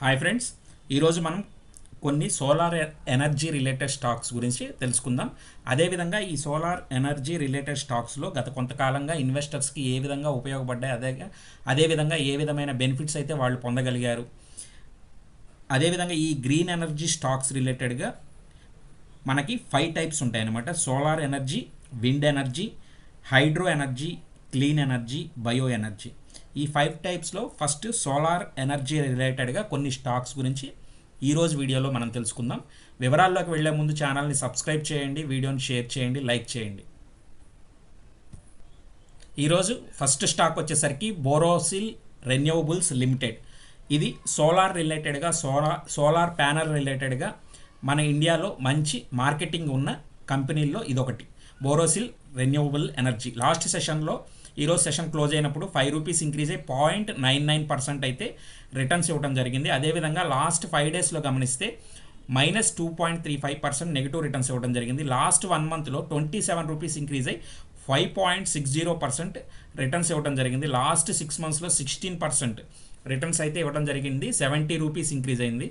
Hi friends ఈరోజు మనం కొన్ని సోలార్ ఎనర్జీ రిలేటెడ్ స్టాక్స్ గురించి తెలుసుకుందాం. అదేవిధంగా ఈ సోలార్ ఎనర్జీ రిలేటెడ్ స్టాక్స్లో గత కొంతకాలంగా ఇన్వెస్టర్స్కి ఏ విధంగా ఉపయోగపడ్డాయి అదే అదేవిధంగా ఏ విధమైన బెనిఫిట్స్ అయితే వాళ్ళు పొందగలిగారు. అదేవిధంగా ఈ గ్రీన్ ఎనర్జీ స్టాక్స్ రిలేటెడ్గా మనకి ఫైవ్ టైప్స్ ఉంటాయన్నమాట. Solar energy wind energy hydro energy clean energy bio energy. ఈ ఫైవ్ టైప్స్లో ఫస్ట్ సోలార్ ఎనర్జీ రిలేటెడ్గా కొన్ని స్టాక్స్ గురించి ఈరోజు వీడియోలో మనం తెలుసుకుందాం. వివరాల్లోకి వెళ్ళే ముందు ఛానల్ని సబ్స్క్రైబ్ చేయండి వీడియోని షేర్ చేయండి లైక్ చేయండి. ఈరోజు ఫస్ట్ స్టాక్ వచ్చేసరికి బోరోసిల్ రెన్యూవబుల్స్ లిమిటెడ్ ఇది సోలార్ రిలేటెడ్గా సోలార్ సోలార్ ప్యానల్ రిలేటెడ్గా మన ఇండియాలో మంచి మార్కెటింగ్ ఉన్న కంపెనీల్లో ఇదొకటి. బోరోసిల్ రెన్యూవబుల్ ఎనర్జీ లాస్ట్ సెషన్లో ఈరోజు సెషన్ క్లోజ్ అయినప్పుడు ఫైవ్ రూపీస్ ఇంక్రీజ్ అయ్యి పాయింట్ నైన్ నైన్ పర్సెంట్ అయితే రిటర్న్స్ ఇవ్వడం జరిగింది. అదేవిధంగా లాస్ట్ ఫైవ్ డేస్లో గమనిస్తే minus two point three five percent negative returns ఇవ్వడం జరిగింది. లాస్ట్ వన్ మంత్లో ట్వంటీ సెవెన్ రూపీస్ ఇంక్రీజ్ అయ్యి five point six zero percent returns ఇవ్వడం జరిగింది. లాస్ట్ సిక్స్ మంత్స్లో సిక్స్టీన్ పర్సెంట్ రిటర్న్స్ అయితే ఇవ్వడం జరిగింది. సెవెంటీ రూపీస్ ఇంక్రీజ్ అయింది.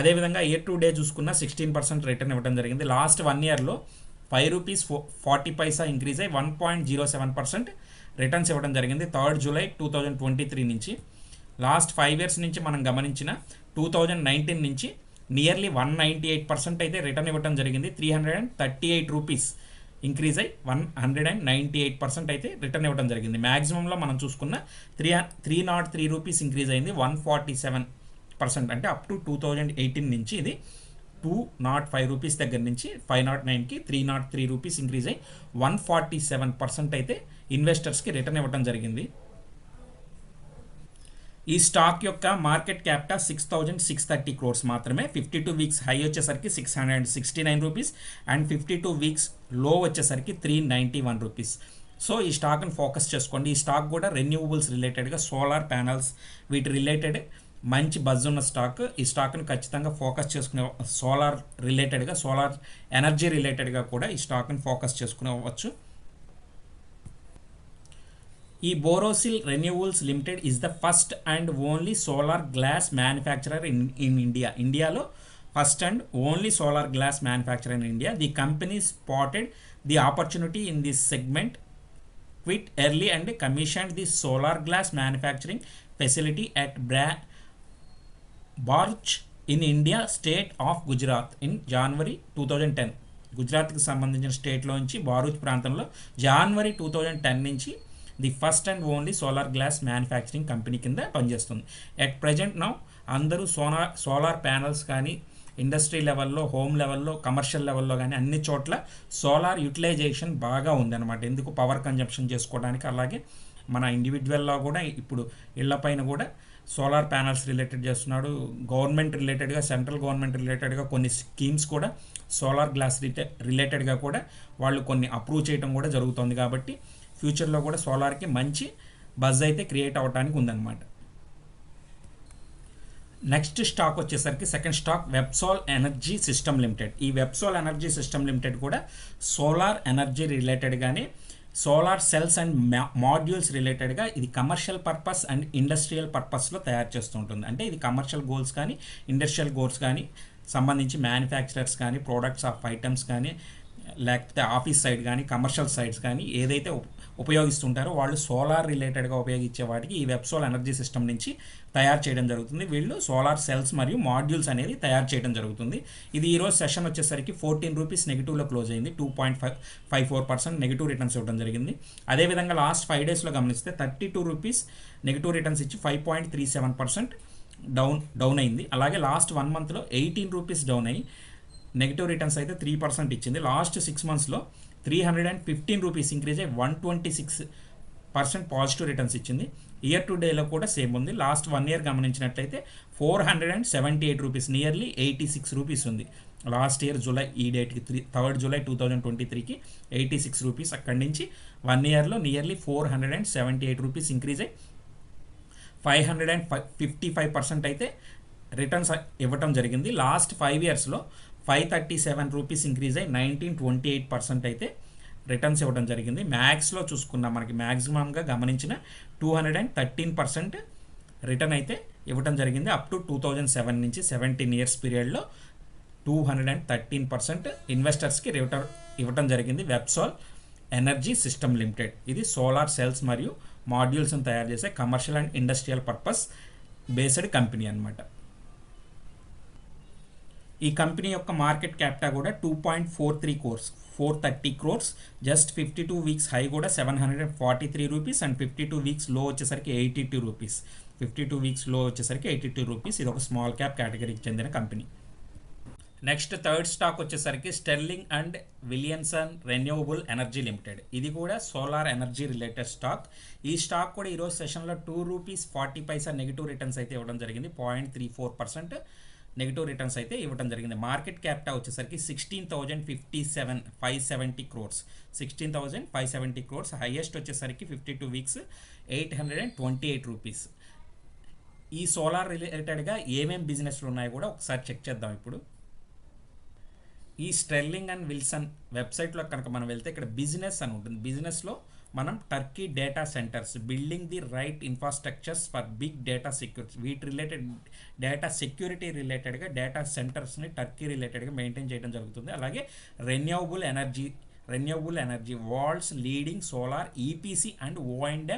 అదేవిధంగా ఇయర్ టు డే చూసుకున్న సిక్స్టీన్ పర్సెంట్ రిటర్న్ ఇవ్వడం జరిగింది. లాస్ట్ వన్ ఇయర్లో five rupees four forty paisa increase అయ్యి one point zero seven percent returns ఇవ్వడం జరిగింది. Third July two thousand twenty three నుంచి. లాస్ట్ ఫైవ్ ఇయర్స్ నుంచి మనం గమనించిన టూ థౌజండ్ నైన్టీన్ నుంచి nearly one ninety eight percent అయితే రిటర్న్ ఇవ్వడం జరిగింది. Three hundred and thirty eight rupees increase అయ్యి one hundred and ninety eight percent అయితే రిటర్న్ ఇవ్వడం జరిగింది. మ్యాక్సిమంలో మనం చూసుకున్న three three nought three rupees increase అయింది వన్ ఫార్టీ సెవెన్ పర్సెంట్. అంటే up to two thousand eighteen నుంచి ఇది టూ నాట్ ఫైవ్ రూపీస్ దగ్గర నుంచి ఫైవ్ నాట్ నైన్కి three nought three rupees increase అయ్యి వన్ ఫార్టీ సెవెన్ పర్సెంట్ అయితే ఇన్వెస్టర్స్కి రిటర్న్ ఇవ్వడం జరిగింది. ఈ స్టాక్ యొక్క market capital six thousand six thirty crores మాత్రమే. ఫిఫ్టీ టూ వీక్స్ హై వచ్చేసరికి six hundred and sixty nine rupees and fifty two వీక్స్లో వచ్చేసరికి three ninety one rupees so ఈ స్టాక్ని ఫోకస్ చేసుకోండి. ఈ స్టాక్ కూడా రెన్యూవబుల్స్ రిలేటెడ్గా సోలార్ ప్యానల్స్ వీటి రిలేటెడ్ మంచి బజ్ ఉన్న స్టాక్ ఈ స్టాక్ని ఖచ్చితంగా ఫోకస్ చేసుకునే సోలార్ రిలేటెడ్గా సోలార్ ఎనర్జీ రిలేటెడ్గా కూడా ఈ స్టాక్ని ఫోకస్ చేసుకునేవచ్చు. ఈ Borosil renewals limited is the first and only solar glass manufacturer in in India ఇండియాలో first and only solar glass manufacturer in India the company spotted the opportunity in this segment quite early and commission the solar glass manufacturing facility at బ్రా బార్చ్ in India state of Gujarat in January two thousand ten. గుజరాత్కి సంబంధించిన స్టేట్లోంచి బారూచ్ ప్రాంతంలో January two thousand ten నుంచి the first and only solar glass manufacturing company కింద పనిచేస్తుంది. At present now అందరూ solar solar panels కానీ industry లెవెల్లో హోమ్ లెవెల్లో కమర్షియల్ లెవెల్లో కానీ అన్ని చోట్ల సోలార్ యూటిలైజేషన్ బాగా ఉందన్నమాట. ఎందుకు? పవర్ కన్జంప్షన్ చేసుకోవడానికి. అలాగే మన ఇండివిజువల్లో కూడా ఇప్పుడు ఇళ్ళపైన కూడా సోలార్ ప్యానల్స్ రిలేటెడ్ చేస్తున్నాడు. గవర్నమెంట్ రిలేటెడ్గా సెంట్రల్ గవర్నమెంట్ రిలేటెడ్గా కొన్ని స్కీమ్స్ కూడా సోలార్ గ్లాస్ రిటే రిలేటెడ్గా కూడా వాళ్ళు కొన్ని అప్రూవ్ చేయడం కూడా జరుగుతుంది కాబట్టి ఫ్యూచర్లో కూడా సోలార్కి మంచి బజ్ అయితే క్రియేట్ అవ్వడానికి ఉందన్నమాట. నెక్స్ట్ స్టాక్ వచ్చేసరికి second stock Websol energy system limited ఈ వెబ్సోల్ ఎనర్జీ సిస్టమ్ లిమిటెడ్ కూడా సోలార్ ఎనర్జీ రిలేటెడ్గానే సోలార్ సెల్స్ అండ్ మాడ్యూల్స్ రిలేటెడ్గా ఇది కమర్షియల్ పర్పస్ అండ్ ఇండస్ట్రియల్ పర్పస్లో తయారు చేస్తుంటుంది అంటే ఇది కమర్షియల్ గోల్స్ కానీ ఇండస్ట్రియల్ గోల్స్ కానీ సంబంధించి మ్యానుఫ్యాక్చరర్స్ కానీ ప్రోడక్ట్స్ ఆఫ్ ఐటమ్స్ కానీ లేకపోతే ఆఫీస్ సైడ్ కానీ కమర్షియల్ సైడ్స్ కానీ ఏదైతే ఉపయోగిస్తుంటారో. వాళ్ళు సోలార్ రిలేటెడ్గా ఉపయోగించే వాటికి ఈ వెబ్సోల్ ఎనర్జీ సిస్టమ్ నుంచి తయారు చేయడం జరుగుతుంది. వీళ్ళు సోలార్ సెల్స్ మరియు మాడ్యూల్స్ అనేది తయారు చేయడం జరుగుతుంది. ఇది ఈరోజు సెషన్ వచ్చేసరికి ఫోర్టీన్ రూపీస్ నెగిటివ్లో క్లోజ్ అయింది. Two point five five four percent negative returns ఇవ్వడం జరిగింది. అదేవిధంగా లాస్ట్ ఫైవ్ డేస్లో గమనిస్తే thirty two rupees negative returns ఇచ్చి five point three seven percent down down అయింది. అలాగే లాస్ట్ వన్ మంత్లో ఎయిటీన్ రూపీస్ డౌన్ అయ్యి నెగిటివ్ రిటర్న్స్ అయితే త్రీ పర్సెంట్ ఇచ్చింది. లాస్ట్ సిక్స్ మంత్స్లో three hundred and fifteen rupees increase అయ్యి one twenty six percent positive returns ఇచ్చింది. ఇయర్ టు డేలో కూడా సేమ్ ఉంది. లాస్ట్ వన్ ఇయర్ గమనించినట్లయితే four hundred and seventy eight rupees nearly eighty six rupees ఉంది. Last year July ఈ డేట్కి three third July two thousand twenty త్రీకి eighty six rupees అక్కడి నుంచి వన్ ఇయర్లో nearly four hundred and seventy eight rupees increase అయ్యి five hundred and five fifty five percent అయితే returns ఇవ్వటం జరిగింది. లాస్ట్ ఫైవ్ ఇయర్స్లో five thirty seven rupees increase అయ్యి నైన్టీన్ ట్వంటీ ఎయిట్ పర్సెంట్ అయితే రిటర్న్స్ ఇవ్వడం జరిగింది. మ్యాక్స్లో చూసుకున్నా మనకి మ్యాక్సిమంగా గమనించిన two hundred and thirteen percent return అయితే ఇవ్వడం జరిగింది. Up to two thousand seven నుంచి సెవెంటీన్ ఇయర్స్ పీరియడ్లో two hundred and thirteen percent ఇన్వెస్టర్స్కి return ఇవ్వడం జరిగింది. Websol energy system limited. ఇది సోలార్ సెల్స్ మరియు మాడ్యూల్స్ని తయారు చేసే commercial and industrial purpose based company అనమాట ఈ కంపెనీ యొక్క మార్కెట్ క్యాపిటా కూడా two point four three crores four thirty crores just fifty two weeks high కూడా seven hundred forty three rupees and fifty two వీక్స్లో వచ్చేసరికి eighty two rupees fifty two వీక్స్లో వచ్చేసరికి eighty two rupees ఇది ఒక small cap కేటగిరీకి చెందిన company. Next third stock వచ్చేసరికి Sterling and Williamson renewable energy limited ఇది కూడా సోలార్ ఎనర్జీ రిలేటెడ్ స్టాక్ ఈ స్టాక్ కూడా ఈరోజు సెషన్లో two rupees forty paisa negative returns అయితే ఇవ్వడం జరిగింది. Point three four percent negative returns అయితే ఇవ్వడం జరిగింది. మార్కెట్ క్యాపిటల్ వచ్చేసరికి sixteen thousand fifty seven five seventy crores sixteen thousand five seventy crores highest వచ్చేసరికి fifty two weeks eight hundred and twenty eight rupees ఈ solar రిలేటెడ్గా ఏమేమి బిజినెస్లు ఉన్నాయో కూడా ఒకసారి చెక్ చేద్దాం ఇప్పుడు. ఈ స్ట్రెల్లింగ్ అండ్ విల్సన్ వెబ్సైట్లో కనుక మనం వెళ్తే ఇక్కడ బిజినెస్ అని ఉంటుంది. బిజినెస్లో మనం turnkey data centres building the right infrastructures for big data security వీటి రిలేటెడ్ డేటా సెక్యూరిటీ రిలేటెడ్గా డేటా సెంటర్స్ని టర్కీ రిలేటెడ్గా మెయింటైన్ చేయడం జరుగుతుంది. అలాగే renewable energy renewable energy world's leading solar EPC and O and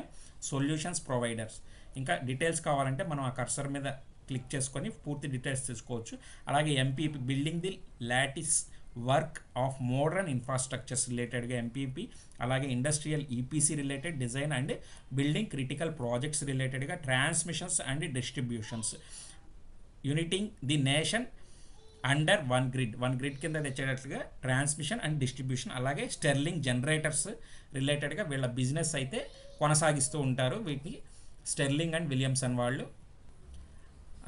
solutions providers ఇంకా డీటెయిల్స్ కావాలంటే మనం ఆ కర్సర్ మీద క్లిక్ చేసుకొని పూర్తి డీటెయిల్స్ తీసుకోవచ్చు. అలాగే MPP building the lattice work of modern infrastructures రిలేటెడ్గా ఎంపీపీ అలాగే industrial EPC related design and building critical projects రిలేటెడ్గా transmissions and distributions. Uniting the nation under one grid. One grid కింద తెచ్చేటట్లుగా ట్రాన్స్మిషన్ అండ్ డిస్ట్రిబ్యూషన్ అలాగే Sterling generators రిలేటెడ్గా వీళ్ళ business అయితే కొనసాగిస్తూ ఉంటారు. వీటిని స్టెర్లింగ్ అండ్ విలియమ్సన్ వాళ్ళు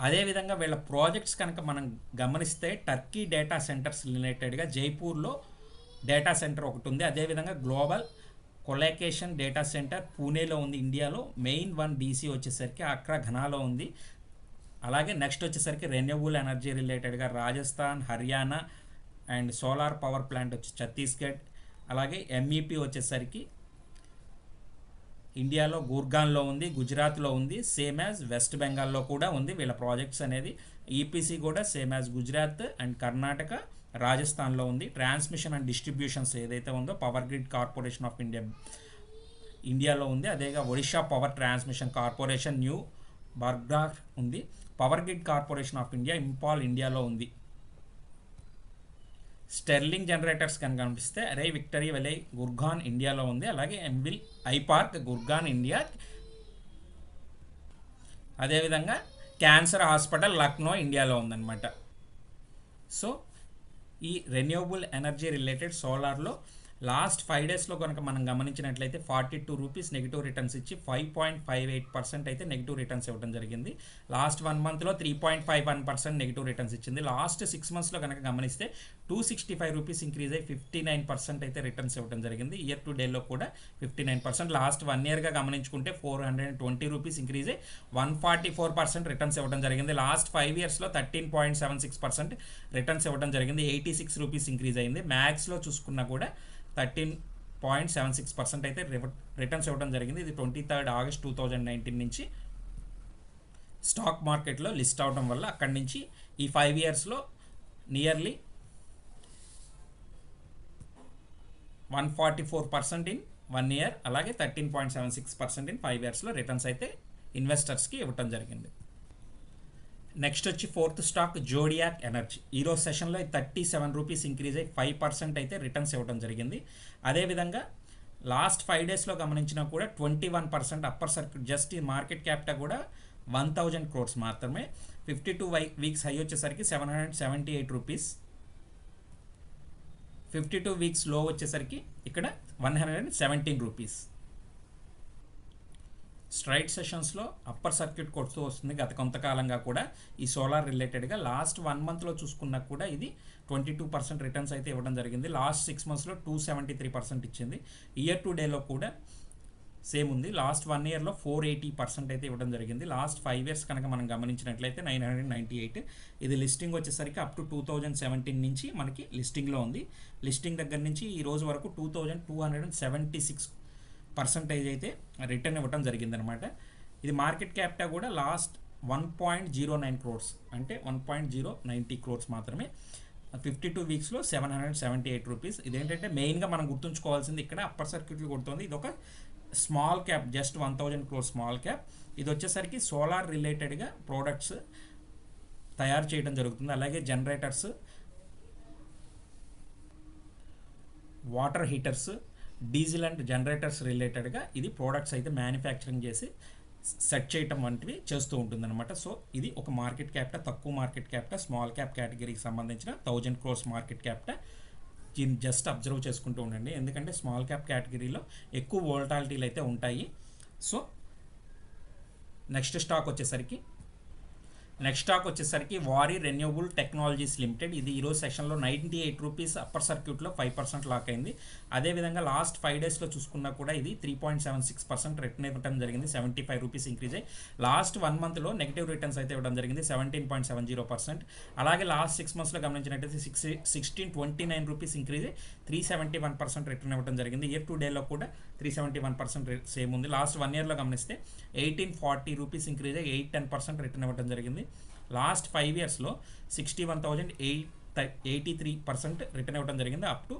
అదేవిధంగా వీళ్ళ ప్రాజెక్ట్స్ కనుక మనం గమనిస్తే టర్కీ డేటా సెంటర్స్ రిలేటెడ్గా జైపూర్లో డేటా సెంటర్ ఒకటి ఉంది. అదేవిధంగా గ్లోబల్ కొలాకేషన్ డేటా సెంటర్ పూణేలో ఉంది ఇండియాలో. మెయిన్ వన్ డీసీ వచ్చేసరికి అక్రా ఘనాలో ఉంది. అలాగే నెక్స్ట్ వచ్చేసరికి రెన్యూబుల్ ఎనర్జీ రిలేటెడ్గా Rajasthan Haryana and solar power plant వచ్చి ఛత్తీస్గఢ్ అలాగే ఎంఈపీ వచ్చేసరికి ఇండియాలో గుర్గాన్లో ఉంది గుజరాత్లో ఉంది సేమ్ యాజ్ వెస్ట్ బెంగాల్లో కూడా ఉంది. వీళ్ళ ప్రాజెక్ట్స్ అనేది ఈపీసీ కూడా same as Gujarat and Karnataka రాజస్థాన్లో ఉంది. ట్రాన్స్మిషన్ అండ్ డిస్ట్రిబ్యూషన్స్ ఏదైతే ఉందో power grid corporation of India ఇండియాలో ఉంది. అదేగా Odisha power transmission corporation new Bargarh ఉంది. Power grid corporation of India Imphal ఇండియాలో ఉంది. స్టెర్లింగ్ జనరేటర్స్ కనుక కనిపిస్తే అరే విక్టరీ వెలై గుర్గాన్ ఇండియాలో ఉంది. అలాగే ఎంవిల్ ఐపార్క్ గుర్గాన్ ఇండియా. అదేవిధంగా క్యాన్సర్ హాస్పిటల్ లక్నో ఇండియాలో ఉందన్నమాట. సో ఈ రెన్యూవబుల్ ఎనర్జీ రిలేటెడ్ సోలార్లో లాస్ట్ ఫైవ్ డేస్లో కనుక మనం గమనించినట్లయితే forty two rupees negative returns ఇచ్చి five point five eight percent అయితే నెగిటివ్ రిటర్న్స్ ఇవ్వడం జరిగింది. లాస్ట్ వన్ మంత్లో three point five one percent negative returns ఇచ్చింది. లాస్ట్ సిక్స్ మంత్స్లో కనుక గమనిస్తే two sixty five rupees increase అయ్యి ఫిఫ్టీ నైన్ పర్సెంట్ అయితే రిటర్న్స్ ఇవ్వడం జరిగింది. ఇయర్ టు డేలో కూడా fifty nine percent. Last one ఇయర్గా గమనించుకుంటే four hundred and twenty rupees increase అయ్యి one forty four percent returns ఇవ్వడం జరిగింది. లాస్ట్ ఫైవ్ ఇయర్స్లో thirteen point seven six percent returns ఇవ్వడం జరిగింది. ఎయిటీ సిక్స్ రూపీస్ ఇంక్రీజ్ అయింది. మ్యాక్స్లో చూసుకున్నా కూడా thirteen point seven six percent అయితే రిటర్న్స్ ఇవ్వడం జరిగింది. ఇది twenty third August two thousand nineteen నుంచి స్టాక్ మార్కెట్లో లిస్ట్ అవడం వల్ల అక్కడి నుంచి ఈ ఫైవ్ ఇయర్స్లో nearly one forty four percent in one year అలాగే thirteen point seven six percent in five ఇయర్స్లో రిటర్న్స్ అయితే ఇన్వెస్టర్స్కి ఇవ్వటం జరిగింది. నెక్స్ట్ వచ్చి ఫోర్త్ స్టాక్ జోడియాక్ ఎనర్జీ. ఈరోజు సెషన్లో థర్టీ సెవెన్ రూపీస్ ఇంక్రీజ్ అయ్యి ఫైవ్ పర్సెంట్ అయితే రిటర్న్స్ ఇవ్వడం జరిగింది. అదేవిధంగా లాస్ట్ ఫైవ్ డేస్లో గమనించినా కూడా twenty one percent upper circuit just ఈ మార్కెట్ క్యాపిటా కూడా వన్ థౌజండ్ క్రోర్స్ మాత్రమే. Fifty two Y weeks high వచ్చేసరికి seven hundred seventy eight rupees. Fifty two వీక్స్లో వచ్చేసరికి ఇక్కడ one hundred and seventeen rupees. Straight సెషన్స్లో upper circuit కొడుతూ వస్తుంది గత కొంతకాలంగా కూడా. ఈ సోలార్ రిలేటెడ్గా లాస్ట్ వన్ మంత్లో చూసుకున్నా కూడా ఇది ట్వంటీ టూ పర్సెంట్ రిటర్న్స్ అయితే ఇవ్వడం జరిగింది. లాస్ట్ సిక్స్ మంత్స్లో టూ సెవెంటీ త్రీ పర్సెంట్ ఇచ్చింది. ఇయర్ టు డేలో కూడా సేమ్ ఉంది. లాస్ట్ వన్ ఇయర్లో ఫోర్ ఎయిటీ పర్సెంట్ అయితే ఇవ్వడం జరిగింది. లాస్ట్ ఫైవ్ ఇయర్స్ కనుక మనం గమనించినట్లయితే నైన్ హండ్రెడ్ నైంటీ ఎయిట్. ఇది లిస్టింగ్ వచ్చేసరికి up to two thousand seventeen నుంచి మనకి లిస్టింగ్లో ఉంది. లిస్టింగ్ దగ్గర నుంచి ఈ రోజు వరకు two thousand two hundred and seventy six percentage అయితే రిటర్న్ ఇవ్వడం జరిగిందనమాట. ఇది మార్కెట్ క్యాప్టా కూడా last one point zero nine crores అంటే one point zero ninety crores మాత్రమే. Fifty two వీక్స్లో seven hundred seventy eight rupees ఇదేంటంటే మెయిన్గా మనం గుర్తుంచుకోవాల్సింది ఇక్కడ అప్పర్ సర్క్యూట్లు కొడుతుంది. ఇది ఒక small cap just one thousand crore small cap ఇది వచ్చేసరికి సోలార్ రిలేటెడ్గా ప్రోడక్ట్స్ తయారు చేయడం జరుగుతుంది. అలాగే generators water heaters diesel and generators రిలేటెడ్గా ఇది ప్రోడక్ట్స్ అయితే మ్యానుఫ్యాక్చరింగ్ చేసి సెట్ చేయటం వంటివి చేస్తూ ఉంటుందన్నమాట. సో ఇది ఒక మార్కెట్ క్యాపిటల్ తక్కువ మార్కెట్ క్యాపిటల్ స్మాల్ క్యాప్ కేటగిరీకి సంబంధించిన థౌజండ్ క్రోర్స్ మార్కెట్ క్యాపిటల్ దీన్ని జస్ట్ అబ్జర్వ్ చేసుకుంటూ ఉండండి. ఎందుకంటే స్మాల్ క్యాప్ కేటగిరీలో ఎక్కువ వోల్టాలిటీలు అయితే ఉంటాయి. సో నెక్స్ట్ స్టాక్ వచ్చేసరికి నెక్స్ట్ స్టాక్ వచ్చేసరికి వారి రెన్యూబుల్ టెక్నాలజీస్ లిమిటెడ్. ఇది ఈరోజు సెషన్లో నైంటీ ఎయిట్ రూపీస్ అప్పర్ సర్క్యూట్లో ఫైవ్ పర్సెంట్ లాక్ అయింది. అదేవిధంగా లాస్ట్ ఫైవ్ డేస్లో చూసుకున్నా కూడా ఇది three point seven six percent return ఇవ్వడం జరిగింది. సెవెంటీ ఫైవ్ రూపీస్ ఇంక్రీజ్ అయ్యి లాస్ట్ వన్ మంత్లో నెగిటివ్ రిటర్న్స్ అయితే ఇవ్వడం జరిగింది. Seventeen point seven zero percent. అలాగే లాస్ట్ సిక్స్ మంత్స్లో గమనించినట్టయితే six sixteen twenty nine rupees increase అయ్యి three seventy one percent return ఇవ్వడం జరిగింది. ఇయర్ టు డేలో కూడా three seventy one percent same ఉంది. లాస్ట్ వన్ ఇయర్లో గమనిస్తే ఎయిటీన్ ఫార్టీ రూపీస్ ఇంక్రీజ్ అయ్యి ఎయిట్ టెన్ పర్సెంట్ రిటర్న్ ఇవ్వడం జరిగింది. లాస్ట్ ఫైవ్ ఇయర్స్లో sixty one thousand eight eighty three percent return ఇవ్వడం జరిగింది. Up to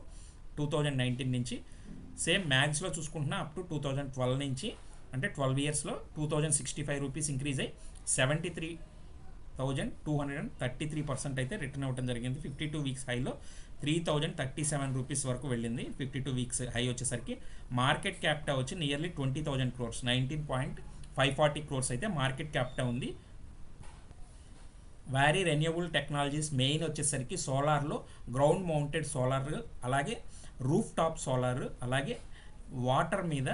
two thousand nineteen నుంచి సేమ్ మ్యాథ్స్లో చూసుకుంటున్నా up to two thousand twelve నుంచి అంటే ట్వెల్వ్ ఇయర్స్లో two thousand sixty five rupees increase అయ్యి seventy three thousand two hundred and thirty three percent అయితే రిటర్న్ అవ్వడం జరిగింది. ఫిఫ్టీ టూ వీక్స్ హైలో three thousand thirty seven rupees వరకు వెళ్ళింది. ఫిఫ్టీ టూ వీక్స్ హై వచ్చేసరికి మార్కెట్ క్యాపిటా వచ్చి nearly twenty thousand crores nineteen point five forty crores అయితే market capita ఉంది. వ్యారీ రెన్యూబుల్ టెక్నాలజీస్ మెయిన్ వచ్చేసరికి సోలార్లో గ్రౌండ్ మౌంటెడ్ సోలార్ అలాగే రూఫ్ టాప్ సోలార్ అలాగే వాటర్ మీద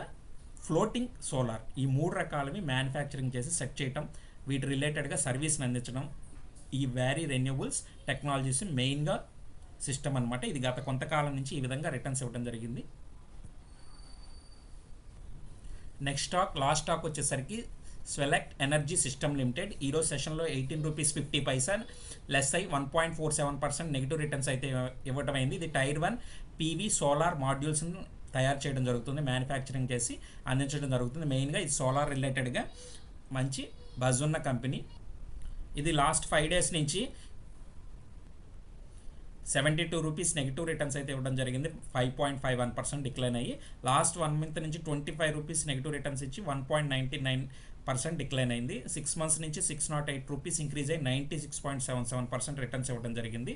ఫ్లోటింగ్ సోలార్ ఈ మూడు రకాలవి మ్యానుఫ్యాక్చరింగ్ చేసి సెట్ చేయటం వీటి రిలేటెడ్గా సర్వీస్ని అందించడం ఈ వ్యారీ రెన్యూబుల్స్ టెక్నాలజీస్ మెయిన్గా సిస్టమ్ అనమాట ఇది గత కొంతకాలం నుంచి ఈ విధంగా రిటర్న్స్ ఇవ్వడం జరిగింది. నెక్స్ట్ స్టాక్ లాస్ట్ స్టాక్ వచ్చేసరికి స్వెలెక్ట్ ఎనర్జీ సిస్టమ్ లిమిటెడ్ ఈరోజు సెషన్లో eighteen rupees fifty paisa less అయి one point four seven percent negative returns అయితే ఇవ్వటం అయింది. ఇది టైర్ వన్ పీవీ సోలార్ మాడ్యూల్స్ను తయారు చేయడం జరుగుతుంది మ్యానుఫ్యాక్చరింగ్ చేసి అందించడం జరుగుతుంది. మెయిన్గా ఇది సోలార్ రిలేటెడ్గా మంచి బజ్ ఉన్న కంపెనీ ఇది లాస్ట్ ఫైవ్ డేస్ నుంచి seventy two rupees negative returns అయితే ఇవ్వడం జరిగింది. Five point five one percent decline అయ్యి లాస్ట్ వన్ మంత్ నుంచి twenty five rupees negative returns ఇచ్చి one point ninety nine percent decline అయింది. సిక్స్ మంత్స్ నుంచి six not eight rupees increase అయ్యి ninety six point seven seven percent returns ఇవ్వడం జరిగింది.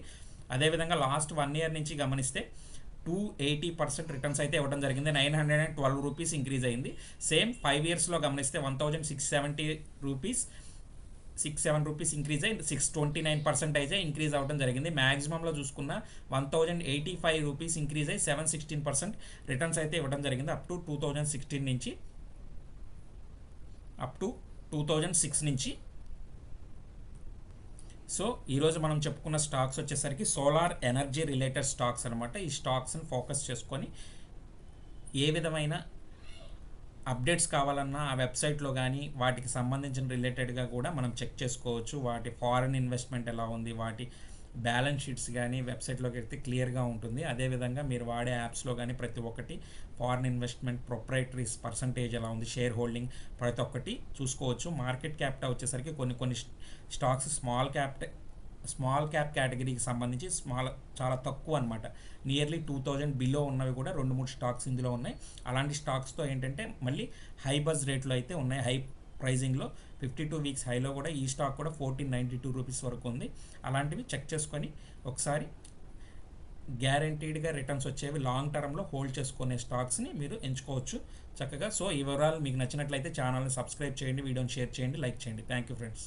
అదేవిధంగా last one year నుంచి గమనిస్తే టూ ఎయిటీ పర్సెంట్ రిటర్న్స్ అయితే ఇవ్వడం జరిగింది. Nine hundred and twelve rupees increase అయింది. సేమ్ ఫైవ్ ఇయర్స్లో గమనిస్తే one thousand six seventy rupees six seven rupees increase అయ్యి six twenty nine percentage increase అవ్వడం జరిగింది. మ్యాక్సిమంలో చూసుకున్న one thousand eighty five rupees increase అయ్యి సెవెన్ సిక్స్టీన్ పర్సెంట్ రిటర్న్స్ అయితే ఇవ్వడం జరిగింది. Up to two thousand sixteen నుంచి up to two thousand six నుంచి. సో ఈరోజు మనం చెప్పుకున్న స్టాక్స్ వచ్చేసరికి సోలార్ ఎనర్జీ రిలేటెడ్ స్టాక్స్ అనమాట ఈ స్టాక్స్ని ఫోకస్ చేసుకొని ఏ విధమైన అప్డేట్స్ కావాలన్నా ఆ వెబ్సైట్లో కానీ వాటికి సంబంధించిన రిలేటెడ్గా కూడా మనం చెక్ చేసుకోవచ్చు. వాటి ఫారెన్ ఇన్వెస్ట్మెంట్ ఎలా ఉంది? వాటి బ్యాలెన్స్ షీట్స్ కానీ వెబ్సైట్లోకి వెళ్తే క్లియర్గా ఉంటుంది. అదేవిధంగా మీరు వాడే యాప్స్లో కానీ ప్రతి ఒక్కటి ఫారిన్ ఇన్వెస్ట్మెంట్ ప్రొప్రైటరీస్ పర్సంటేజ్ ఎలా ఉంది షేర్ హోల్డింగ్ ప్రతి ఒక్కటి చూసుకోవచ్చు. మార్కెట్ క్యాపిటల్ వచ్చేసరికి కొన్ని కొన్ని stocks small cap small cap కేటగిరీకి సంబంధించి స్మాల్ చాలా తక్కువ అనమాట నియర్లీ టూ థౌజండ్ బిలో ఉన్నవి కూడా రెండు మూడు స్టాక్స్ ఇందులో ఉన్నాయి. అలాంటి స్టాక్స్తో ఏంటంటే మళ్ళీ హై బజ్ రేట్లో అయితే ఉన్నాయి. హై ప్రైజింగ్లో ఫిఫ్టీ టూ వీక్స్ హైలో కూడా ఈ స్టాక్ కూడా ఫోర్టీన్ నైంటీ టూ రూపీస్ వరకు ఉంది. అలాంటివి చెక్ చేసుకొని ఒకసారి గ్యారంటీడ్గా రిటర్న్స్ వచ్చేవి లాంగ్ టర్మ్లో హోల్డ్ చేసుకునే స్టాక్స్ని మీరు ఎంచుకోవచ్చు చక్కగా. సో ఈ వివరాలు మీకు నచ్చినట్లయితే ఛానల్ని సబ్స్క్రైబ్ చేయండి వీడియోని షేర్ చేయండి లైక్ చేయండి. Thank you friends